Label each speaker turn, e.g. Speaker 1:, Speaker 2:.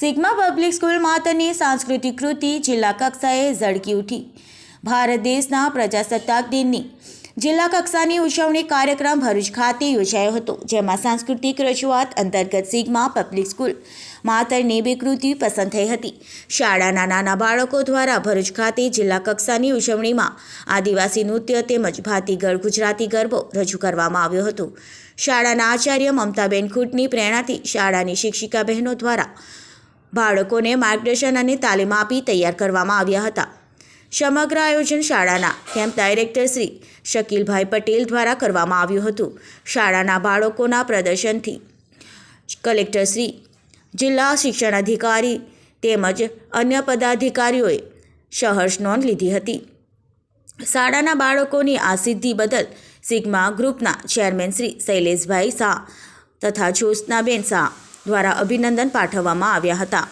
Speaker 1: Sigma public school માતરની સાંસ્કૃતિક કૃતિ જિલ્લા કક્ષાએ ઝળકી ઉઠી. ભારત દેશના પ્રજાસત્તાક દિનની જિલ્લા કક્ષાની ઉજવણી કાર્યક્રમ ભરૂચ ખાતે યોજાયો હતો, જેમાં સાંસ્કૃતિક રજૂઆત અંતર્ગત સિગ્મા પબ્લિક સ્કૂલ માતરની બે કૃતિ પસંદ થઈ હતી. શાળાના નાના બાળકો દ્વારા ભરૂચ ખાતે જિલ્લા કક્ષાની ઉજવણીમાં આદિવાસી નૃત્ય તેમજ ભાતીગળ ગુજરાતી ગરબો રજૂ કરવામાં આવ્યો હતો. શાળાના આચાર્ય મમતાબેન ખૂટની પ્રેરણાથી શાળાની શિક્ષિકા બહેનો દ્વારા બાળકોને માર્ગદર્શન અને તાલીમ આપી તૈયાર કરવામાં આવ્યા હતા. સમગ્ર આયોજન શાળાના કેમ્પ ડાયરેક્ટર શ્રી શકીલભાઈ પટેલ દ્વારા કરવામાં આવ્યું હતું. શાળાના બાળકોના પ્રદર્શનથી કલેક્ટર શ્રી, જિલ્લા શિક્ષણ અધિકારી તેમજ અન્ય પદાધિકારીઓએ સહર્ષ નોંધ લીધી હતી. શાળાના બાળકોની આ સિદ્ધિ બદલ સિગ્મા ગ્રુપના ચેરમેન શ્રી શૈલેષભાઈ શાહ તથા જ્યોત્સનાબેન શાહ દ્વારા અભિનંદન પાઠવવામાં આવ્યા હતા.